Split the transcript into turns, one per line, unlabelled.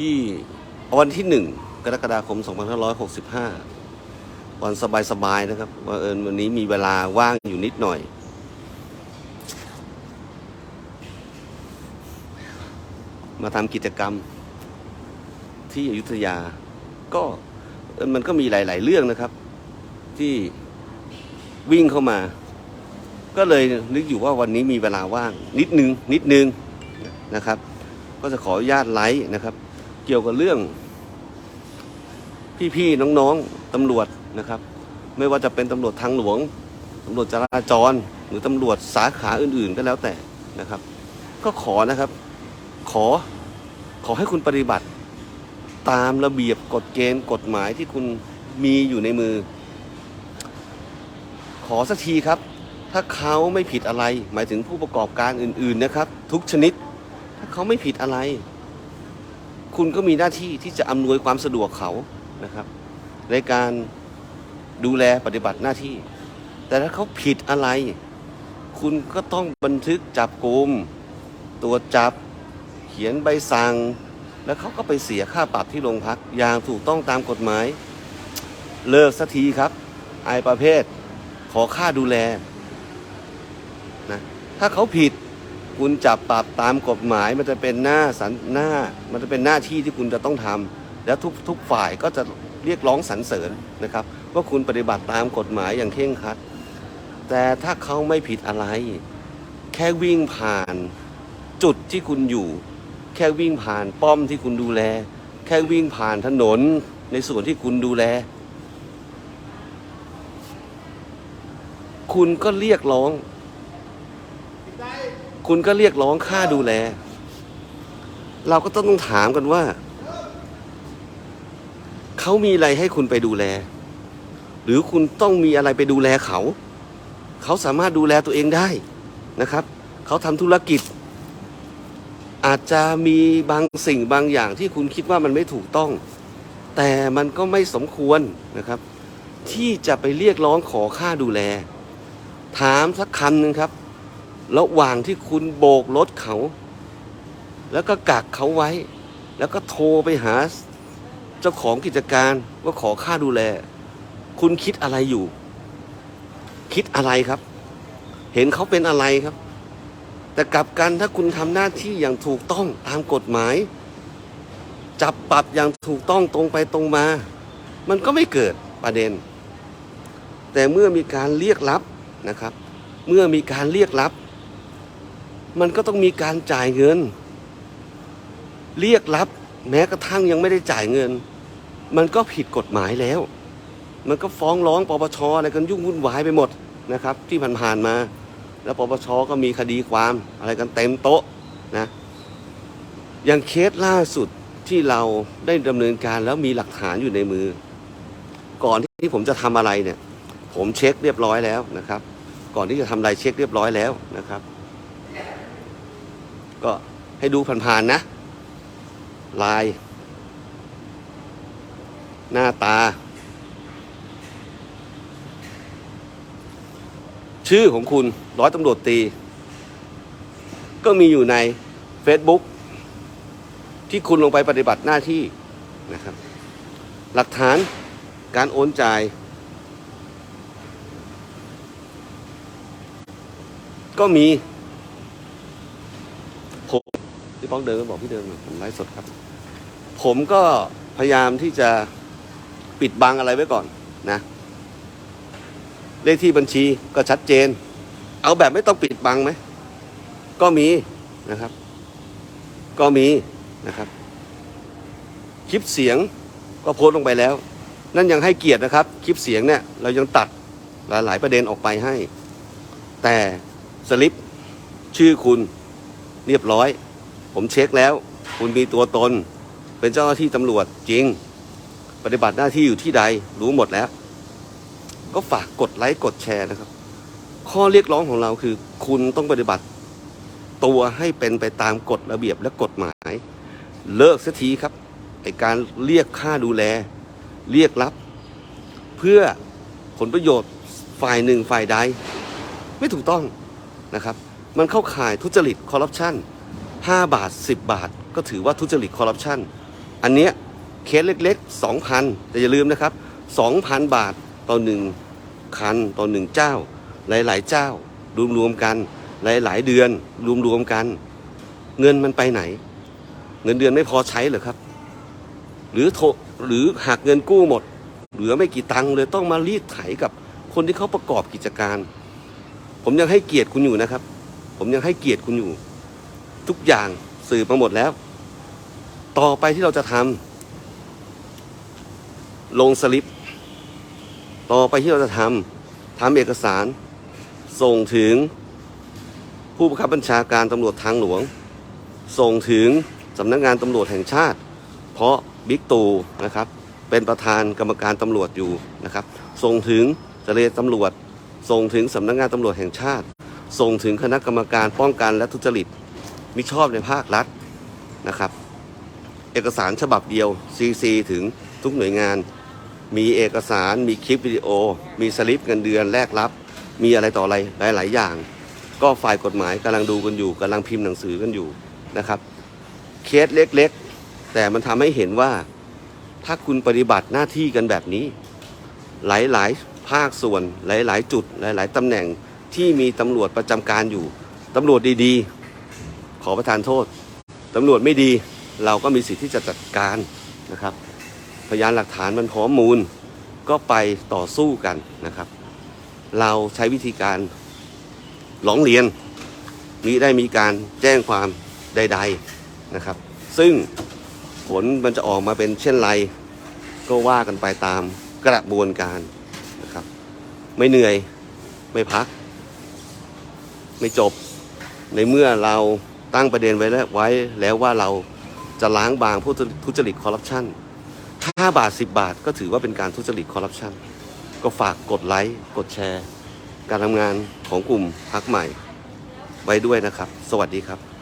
ยี่วันที่หนึ่งกรกฎาคม 2565 วันสบายๆนะครับว่าเอิญวันนี้มีเวลาว่างอยู่นิดหน่อย มาทำกิจกรรมที่อยุธยา ก็มันก็มีหลาย ๆ เรื่องนะครับ ที่วิ่งเข้ามา ก็เลยนึกอยู่ว่าวันนี้มีเวลาว่างนิดนึงนิดนึงนะครับ ก็จะขออนุญาตไลฟ์นะครับ เกี่ยวกับเรื่อง พี่ๆน้องๆตำรวจนะครับ ไม่ว่าจะเป็นตำรวจทางหลวงตำรวจจราจร หรือตำรวจสาขาอื่นๆก็แล้วแต่นะครับ ก็ขอนะครับ ขอขอให้คุณปฏิบัติ ตามระเบียบกฎเกณฑ์กฎหมายที่คุณมีอยู่ในมือ ขอสักทีครับ ถ้าเขาไม่ผิดอะไร หมายถึงผู้ประกอบการอื่น ๆนะครับ ทุกชนิด ถ้าเขาไม่ผิดอะไร คุณก็มีหน้าที่ที่จะอำนวยความสะดวกเขานะครับ ในการดูแลปฏิบัติหน้าที่ แต่ถ้าเขาผิดอะไร คุณก็ต้องบันทึกจับกลุ่มตรวจจับเขียนใบสั่ง แล้วเขาก็ไปเสียค่าปรับที่โรงพักอย่างถูกต้องตามกฎหมาย เลิกสักทีครับ ไอประเภท ขอค่าดูแลนะถ้าเขาผิด คุณจับปรับตามกฎหมายมันจะเป็นหน้าสันหน้ามันจะเป็นหน้าที่ที่คุณจะต้องทำแล้วทุกทุกฝ่ายก็จะเรียกร้องสรรเสริญนะครับ ว่าคุณปฏิบัติตามกฎหมายอย่างเคร่งครัด แต่ถ้าเขาไม่ผิดอะไร แค่วิ่งผ่านจุดที่คุณอยู่ แค่วิ่งผ่านป้อมที่คุณดูแล แค่วิ่งผ่านถนนในส่วนที่คุณดูแล คุณก็เรียกร้อง คุณก็เรียกร้องค่าดูแล เราก็ต้องถามกันว่า เขามีอะไรให้คุณไปดูแล หรือคุณต้องมีอะไรไปดูแลเขา เขาสามารถดูแลตัวเองได้นะครับ เขาทำธุรกิจ อาจจะมีบางสิ่งบางอย่างที่คุณคิดว่ามันไม่ถูกต้อง แต่มันก็ไม่สมควรนะครับ ที่จะไปเรียกร้องขอค่าดูแล ถามสักคำหนึ่งครับ ระหว่างที่คุณโบกรถเขา แล้วก็กักเขาไว้ แล้วก็โทรไปหาเจ้าของกิจการว่าขอค่าดูแล คุณคิดอะไรอยู่ คิดอะไรครับ เห็นเขาเป็นอะไรครับ แต่กลับกันถ้าคุณทำหน้าที่อย่างถูกต้องตามกฎหมาย จับปรับอย่างถูกต้องตรงไปตรงมา มันก็ไม่เกิดประเด็น แต่เมื่อมีการเรียกรับนะครับ เมื่อมีการเรียกรับ มันก็ต้องมีการจ่ายเงิน เรียกรับแม้กระทั่งยังไม่ได้จ่ายเงิน มันก็ผิดกฎหมายแล้ว มันก็ฟ้องร้องปปชอะไรกันยุ่งวุ่นวายไปหมดนะครับ ที่ผ่านๆมา แล้วปปชก็มีคดีความอะไรกันเต็มโต๊ะนะอย่างเคสล่าสุดที่เราได้ดำเนินการแล้วมีหลักฐานอยู่ในมือ ก่อนที่ผมจะทำอะไรเนี่ย ผมเช็คเรียบร้อยแล้วนะครับ ก่อนที่จะทำอะไรเช็คเรียบร้อยแล้วนะครับ ก็ให้ดูผ่านๆนะ ลาย หน้าตา ชื่อของคุณร้อยตำรวจตี ก็มีอยู่ใน Facebook ที่คุณลงไปปฏิบัติหน้าที่นะครับ หลักฐานการโอนจ่ายก็มี พี่ป้องเดินมาบอกพี่เดินมผมไลฟ์สดครับ ผมก็พยายามที่จะปิดบังอะไรไว้ก่อนนะ เลขที่บัญชีก็ชัดเจน เอาแบบไม่ต้องปิดบังไหม ก็มีนะครับ ก็มีนะครับ คลิปเสียงก็โพสต์ลงไปแล้ว นั่นยังให้เกียรตินะครับ คลิปเสียงเนี่ย เรายังตัดหลายๆประเด็นออกไปให้ แต่สลิปชื่อคุณเรียบร้อย ผมเช็คแล้ว คุณมีตัวตน เป็นเจ้าหน้าที่ตำรวจจริง ปฏิบัติหน้าที่อยู่ที่ใดรู้หมดแล้ว ก็ฝากกดไลค์กดแชร์นะครับ ข้อเรียกร้องของเราคือ คุณต้องปฏิบัติ ตัวให้เป็นไปตามกฎระเบียบและกฎหมาย เลิกสักทีครับไอการเรียกค่าดูแล เรียกรับ เพื่อผลประโยชน์ฝ่ายหนึ่งฝ่ายใด ไม่ถูกต้องนะครับ มันเข้าข่ายทุจริตคอร์รัปชัน 5 บาท 10 บาท ก็ถือว่าทุจริตคอร์รัปชันอันเนี้ยเคสเล็กๆ 2,000 แต่อย่าลืมนะครับ 2,000 บาทต่อหนึ่งคันต่อหนึ่งเจ้า หลายๆ เจ้ารวมๆกัน หลายๆ เดือนรวมๆกัน เงินมันไปไหน เงินเดือนไม่พอใช้เหรอครับ หรือโทหรือหักเงินกู้หมด เหลือไม่กี่ตังค์เลยต้องมารีดไถกับคนที่เขาประกอบกิจการ ผมยังให้เกียรติคุณอยู่นะครับ ผมยังให้เกียรติคุณอยู่ ทุกอย่างสื่อมาหมดแล้ว ต่อไปที่เราจะทำลงสลิป ต่อไปที่เราจะทำทำเอกสาร ส่งถึงผู้บังคับบัญชาการตำรวจทางหลวง ส่งถึงสำนักงานตำรวจแห่งชาติ เพราะบิ๊กตู่นะครับ เป็นประธานกรรมการตำรวจอยู่นะครับ ส่งถึงเจรตำรวจ ส่งถึงสำนักงานตำรวจแห่งชาติ ส่งถึงคณะกรรมการป้องกันและทุจริต มิชอบในภาครัฐนะครับ เอกสารฉบับเดียว CC ถึงทุกหน่วยงาน มีเอกสารมีคลิปวิดีโอ มีสลิปเงินเดือนแลกรับ มีอะไรต่ออะไรหลาย ๆ อย่าง ก็ฝ่ายกฎหมายกำลังดูกันอยู่กำลังพิมพ์หนังสือกันอยู่นะครับ เคสเล็ก ๆ แต่มันทำให้เห็นว่าถ้าคุณปฏิบัติหน้าที่กันแบบนี้ หลาย ๆ ภาคส่วนหลาย ๆ จุดหลาย ๆตำแหน่งที่มีตำรวจประจำการอยู่ตำรวจดี ๆ ขอประทานโทษตำรวจไม่ดีเราก็มีสิทธิ์ที่จะจัดการนะครับ พยานหลักฐานมันพร้อมมูลก็ไปต่อสู้กันนะครับ เราใช้วิธีการร้องเรียนมิได้มีการแจ้งความใด ๆนะครับ ซึ่งผลมันจะออกมาเป็นเช่นไร ก็ว่ากันไปตามกระบวนการนะครับ ไม่เหนื่อยไม่พัก ไม่จบในเมื่อเรา ตั้งประเด็นไว้แล้วไว้แล้วว่าเราจะล้างบางผู้ทุจริตคอร์รัปชัน5บาท 10 บาทก็ถือว่าเป็นการทุจริตคอร์รัปชันก็ฝากกดไลค์กดแชร์ การทำงานของกลุ่มพักใหม่ไว้ด้วยนะครับ สวัสดีครับ